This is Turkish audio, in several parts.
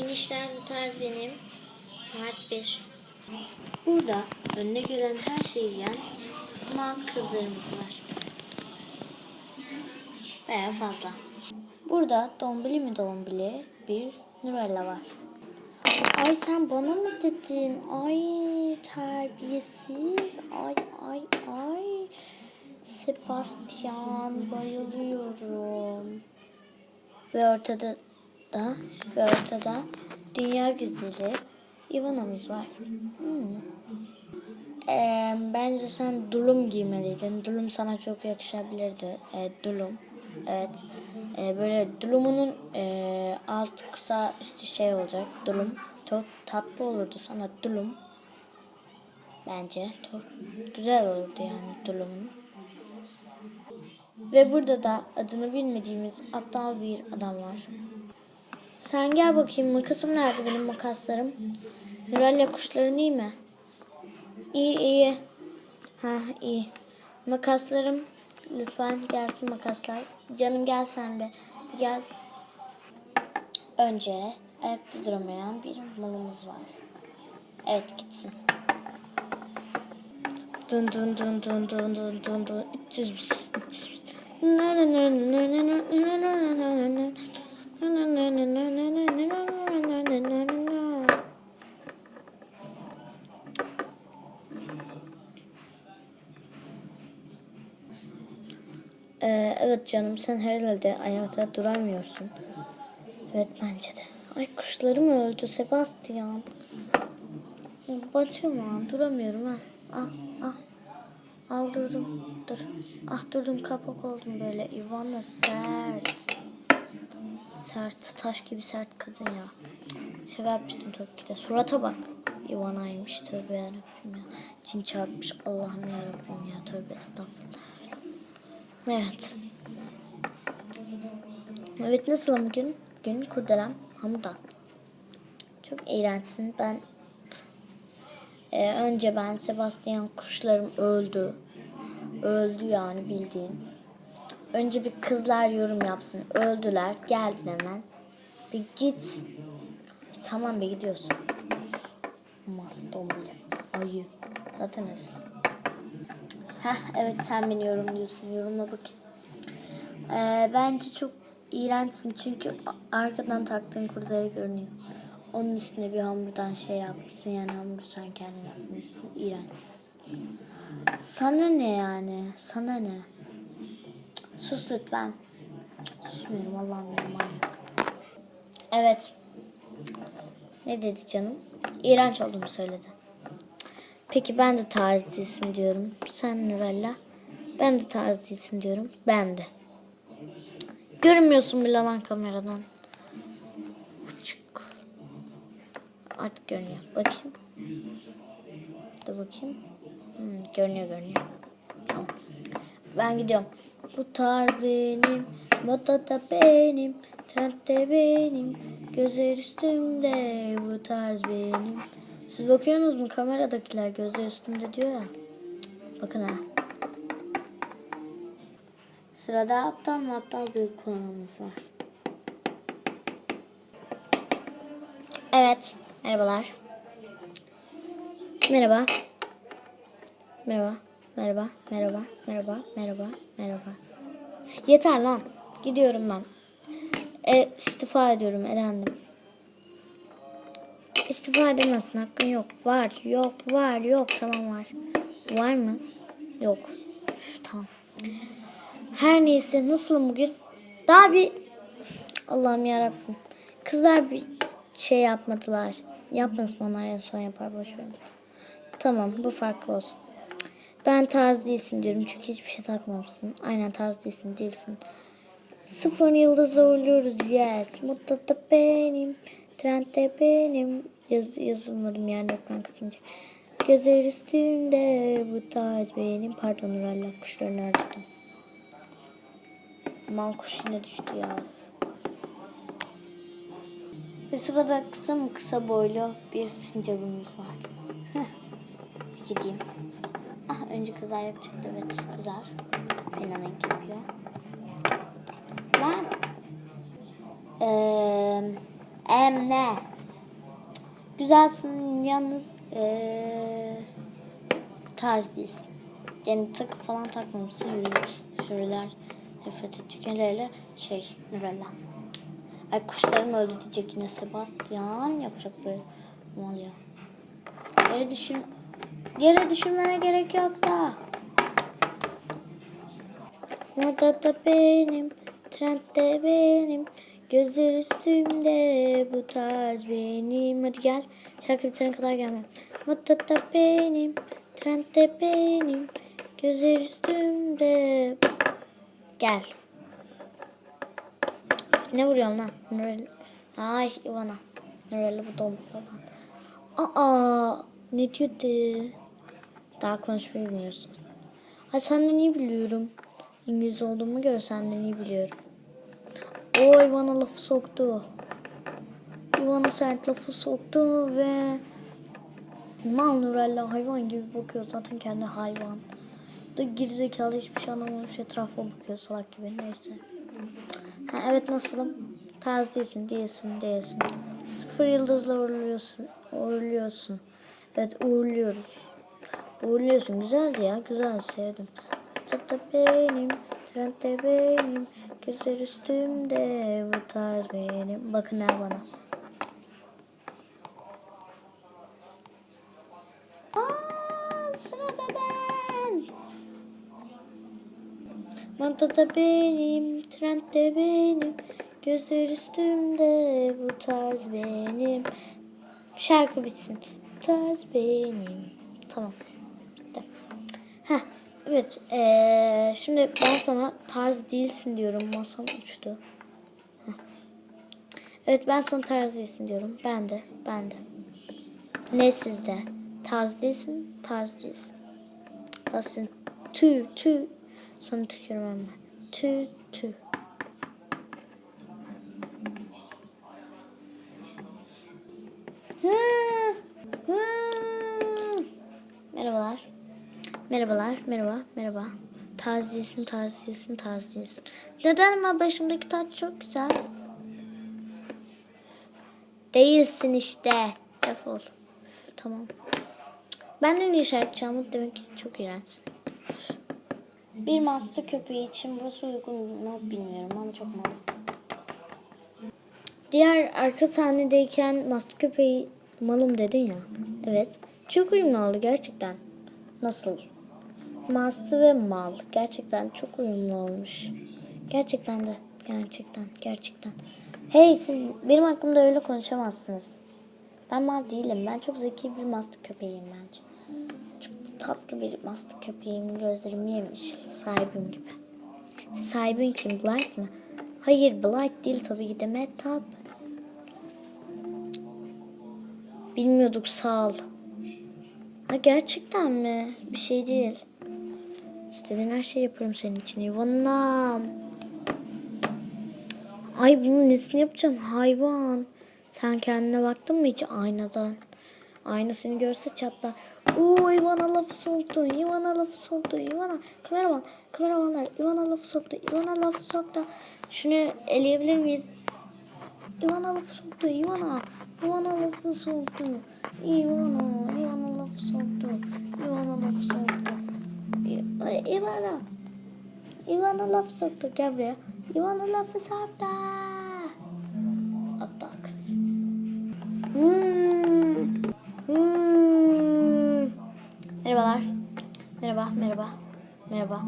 Minişler bu tarz benim. Part 1. Burada önüne gelen her şeyi yiyen ama kızlarımız var. Baya fazla. Burada dombili mi dombili bir Nurella var. Ay sen bana mı dedin? Ay terbiyesiz. Ay ay ay. Sebastian bayılıyorum. Ve ortada da ve ortada dünya güzeli Ivana'mız var. Hmm. Ee, bence sen dulum giymeliydin. Dulum sana çok yakışabilirdi. Evet, dulum. Evet. Ee, böyle dulumunun e, altı kısa üstü şey olacak. Dulum. Çok tatlı olurdu sana dulum. Bence. Çok güzel olurdu yani dulumun. Ve burada da adını bilmediğimiz aptal bir adam var. Sen gel bakayım makasım nerede benim makaslarım? Nurella kuşların iyi mi? İyi iyi. Ha iyi. Makaslarım lütfen gelsin makaslar. Canım gel sen be. Gel. Önce ayakta duramayan bir malımız var. Evet gitsin. Dun dun dun dun dun dun dun dun. 300 bis, 300 Ee, evet canım sen herhalde ayakta duramıyorsun. Evet bence de. Ay kuşlarım öldü Sebastian. Batıyorum ha duramıyorum ha. Ah ah. Al durdum. Dur. Ah durdum kapak oldum böyle. Ivana sert. Sert. Taş gibi sert kadın ya. Şaka yapmıştım tabii ki de. Surata bak. Ivana'ymış tövbe yarabbim ya. Cin çarpmış Allah'ım yarabbim ya. Tövbe estağfurullah. Evet. Evet nasıl bugün? Bugün kurdelem hamudan. Çok iğrençsin. Ben ee, önce ben Sebastian kuşlarım öldü. Öldü yani bildiğin. Önce bir kızlar yorum yapsın. Öldüler. Geldin hemen. Bir git. Tamam be gidiyorsun. Aman. Ayı. Zaten öylesin. Heh evet sen beni yorumluyorsun. Yorumla bakayım. Ee, bence çok iğrençsin çünkü arkadan taktığın kurdele görünüyor. Onun üstüne bir hamurdan şey yapmışsın yani hamuru sen kendin yapmışsın. İğrençsin. Sana ne yani? Sana ne? Sus lütfen. Susmuyorum Allah'ım benim manyak. Evet. Ne dedi canım? İğrenç olduğumu söyledi. Peki ben de tarz değilsin diyorum. Sen Nurella. Ben de tarz değilsin diyorum. Ben de. Görünmüyorsun bile lan kameradan. Uçuk. Artık görünüyor. Bakayım. Dur bakayım. Hmm, görünüyor görünüyor. Tamam. Ben gidiyorum. Bu tarz benim. Moda da benim. Trend de benim. Gözler üstümde. Bu tarz benim. Siz bakıyorsunuz mu kameradakiler gözler üstümde diyor ya. Bakın ha. Sırada aptal mı aptal bir konumuz var. Evet. Merhabalar. Merhaba. Merhaba. Merhaba. Merhaba. Merhaba. Merhaba. Merhaba. Yeter lan. Gidiyorum ben. E, istifa ediyorum. Elendim. İstifa edemezsin. Hakkın yok. Var. Yok. Var. Yok. Tamam var. Var mı? Yok. Üf, tamam. Her neyse. Nasılım bugün? Daha bir... Allah'ım yarabbim. Kızlar bir şey yapmadılar. Yapmasın onlar en son yapar. Boş ver. Tamam. Bu farklı olsun. Ben tarz değilsin diyorum. Çünkü hiçbir şey takmamışsın. Aynen tarz değilsin. Değilsin. Sıfır yıldızla uğurluyoruz. Yes. Mutlu da benim. Trend benim. Yaz, yazılmadım yani ekran kısmınca. Gözler üstünde bu tarz benim. Pardon Nurella kuşlarını öldürdüm. Aman kuş yine düştü ya. Ve sırada kısa mı kısa boylu bir sincabımız var. Heh. Gideyim. Önce kızar yapacaktı. Evet kızar. Penanenk yapıyor. Lan. Ee, Em ne? Güzelsin yalnız ee, tarz değilsin. Yani takı falan takmamışsın. Yürüyüş, jüriler nefret edecek. Hele hele şey Nurella. Ay kuşlarım öldü diyecek yine Sebastian yapacak böyle. Mal ya. Yere düşün Yere düşürmene gerek yok da. Modada benim, trendde benim, gözler üstümde bu tarz benim. Hadi gel, şarkı bitene kadar gelme. Modada benim, trendde benim, gözler üstümde. Gel. Ne vuruyorsun lan? Nurella. Ay Ivana. Nurella bu dom falan. Aa, ne diyordu? Daha konuşmayı bilmiyorsun. Ay senden iyi biliyorum. İngiliz olduğumu göre senden iyi biliyorum. O Ivana lafı soktu. Ivana sert lafı soktu ve Mal Nurella hayvan gibi bakıyor zaten kendi hayvan. Da gerizekalı hiçbir şey anlamamış etrafa bakıyor salak gibi neyse. Ha, evet nasılım? Tarz değilsin, değilsin, değilsin. Sıfır yıldızla uğurluyorsun. Uğurluyorsun. Evet uğurluyoruz. Uğurluyorsun. Güzeldi ya. Güzel sevdim. Tatta benim. Trendde benim. Gözler üstümde. Bu tarz benim. Bakın her bana. Aa, sırada ben. Mantada benim, trendde benim, gözler üstümde, bu tarz benim. Şarkı bitsin. Bu tarz benim. Tamam. Evet. Ee, şimdi ben sana tarz değilsin diyorum. Masam uçtu. Evet ben sana tarz değilsin diyorum. Ben de. Ben de. Ne sizde? Tarz değilsin. Tarz değilsin. Aslında tü tü. Sana tükürmem ben. Tü tü. Hı. Merhabalar. Merhabalar. Merhaba. Merhaba. Tarz değilsin, tarz değilsin, tarz değilsin. Neden ama başımdaki taç çok güzel. Değilsin işte. Defol. Tamam. Benden iyi şarkı çalmak demek ki çok iğrençsin. Bir master köpeği için burası uygun mu bilmiyorum ama çok mal. Diğer arka sahnedeyken master köpeği malım dedin ya. Evet. Çok uyumlu oldu gerçekten. Nasıl? Master ve mal. Gerçekten çok uyumlu olmuş. Gerçekten de. Gerçekten. Gerçekten. Hey siz benim hakkımda öyle konuşamazsınız. Ben mal değilim. Ben çok zeki bir master köpeğiyim bence. Çok tatlı bir master köpeğim. Gözlerim yemiş. Sahibim gibi. Sahibin kim? Blight mı? Hayır Blight değil tabii ki de Mehtap. Bilmiyorduk sağ ol. Ha gerçekten mi? Bir şey değil. İstediğin her şeyi yaparım senin için Ivana. Ay bunun nesini yapacaksın hayvan. Sen kendine baktın mı hiç aynadan? Ayna seni görse çatlar. Oo Ivana lafı soktu. Ivana lafı soktu. Ivana kameraman. Kameramanlar Ivana lafı soktu. Ivana lafı soktu. Şunu eleyebilir miyiz? Ivana lafı soktu. Ivana. Ivana lafı soktu. Ivana. Ivana Ivana. Ivana lafı soktu. Gel buraya. Ivana lafı soktu. Attacks. Hmm. Hmm. Merhabalar. Merhaba, merhaba. Merhaba.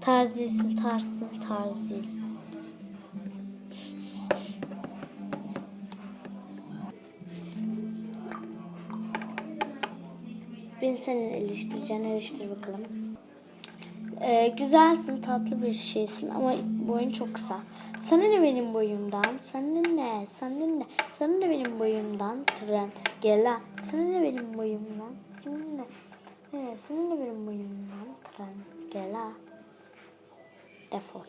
Tarz değilsin, tarzsın, tarz değilsin. Beni senin eleştireceğin eleştir bakalım. Ee, güzelsin, tatlı bir şeysin ama boyun çok kısa. Sana ne benim boyumdan? Sana ne? Sana ne? Sana ne benim boyumdan? Tren. Gel lan. Sana ne benim boyumdan? Sana ne? Evet, sana ne benim boyumdan? Tren. Gel lan. Defol.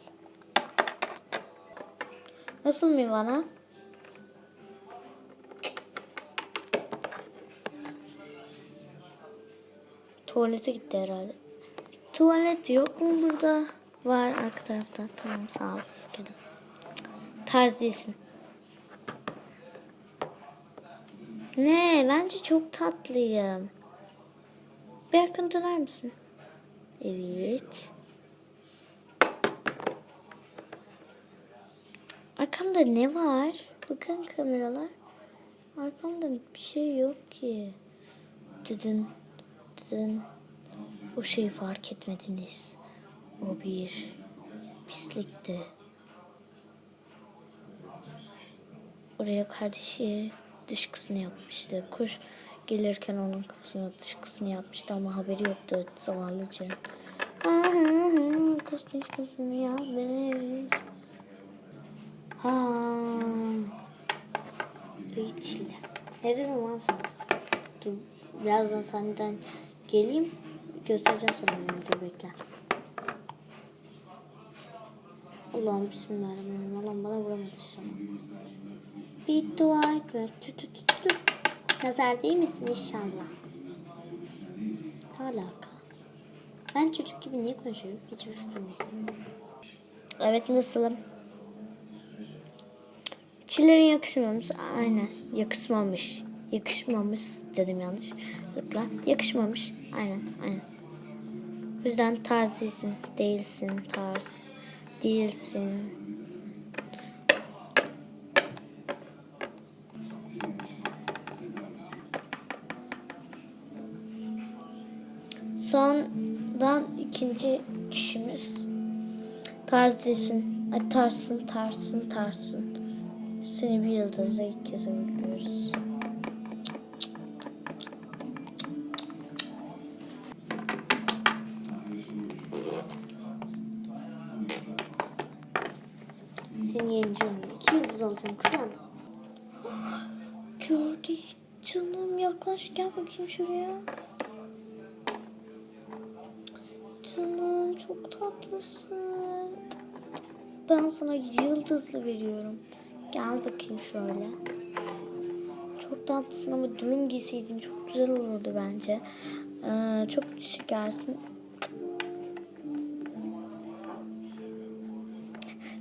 Nasıl mı bana? Tuvalete gitti herhalde. Tuvalet yok mu burada? Var arka tarafta. Tamam sağ ol. Gidelim. Tarz değilsin. Ne? Bence çok tatlıyım. Bir arkanı döner misin? Evet. Arkamda ne var? Bakın kameralar. Arkamda bir şey yok ki. Dıdın, dıdın. O şeyi fark etmediniz. O bir pislikti. Oraya kardeşi dışkısını yapmıştı. Kuş gelirken onun kafasına dışkısını yapmıştı ama haberi yoktu zavallıca. Kuş dışkısını yapmış. Ha. İçle. Ne dedin lan? Dur birazdan senden geleyim. Göstereceğim sana bunu. Bekle. Allah'ım bismillahirrahmanirrahim. Allah'ım bana vuramaz inşallah. Bir dua etme. Tü tü tü tü. Nazar değil misin inşallah? Alaka? Ben çocuk gibi niye konuşuyorum? Hiçbir fikrim yok. Evet nasılım? Çillerin yakışmamış. Aynen. Yakışmamış. Yakışmamış dedim yanlışlıkla. Yakışmamış. Aynen. Aynen. O yüzden tarz değilsin. Değilsin tarz. Değilsin. Sondan ikinci kişimiz. Tarz değilsin. Ay tarsın, tarsın, tarsın. Seni bir yıldızla ilk kez uğurluyoruz. Alacağım kızım. Gördü. Canım yaklaş gel bakayım şuraya. Canım çok tatlısın. Ben sana yıldızlı veriyorum. Gel bakayım şöyle. Çok tatlısın ama dürüm giyseydin çok güzel olurdu bence. Ee, çok şekersin.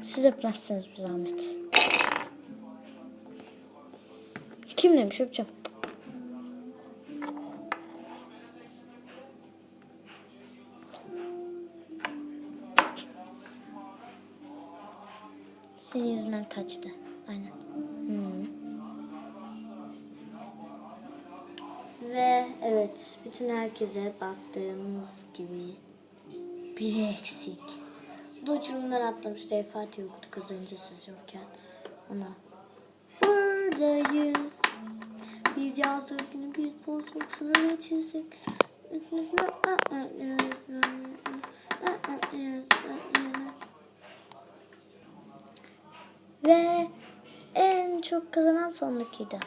Siz öpmezsiniz bir zahmet. Kim demiş öpeceğim. Senin yüzünden kaçtı. Aynen. Hmm. Ve evet bütün herkese baktığımız gibi biri eksik. Bu da uçurumdan atlamıştı. Fatih yoktu kız önce yokken. Ona buradayız. Sınırı çizdik. Ve en çok kazanan sondakiydi.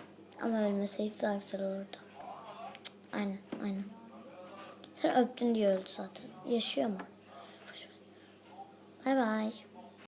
Ama ölmeseydi daha güzel olurdu. Aynen, aynen. Sen öptün diye öldü zaten. Yaşıyor mu? Bay bay.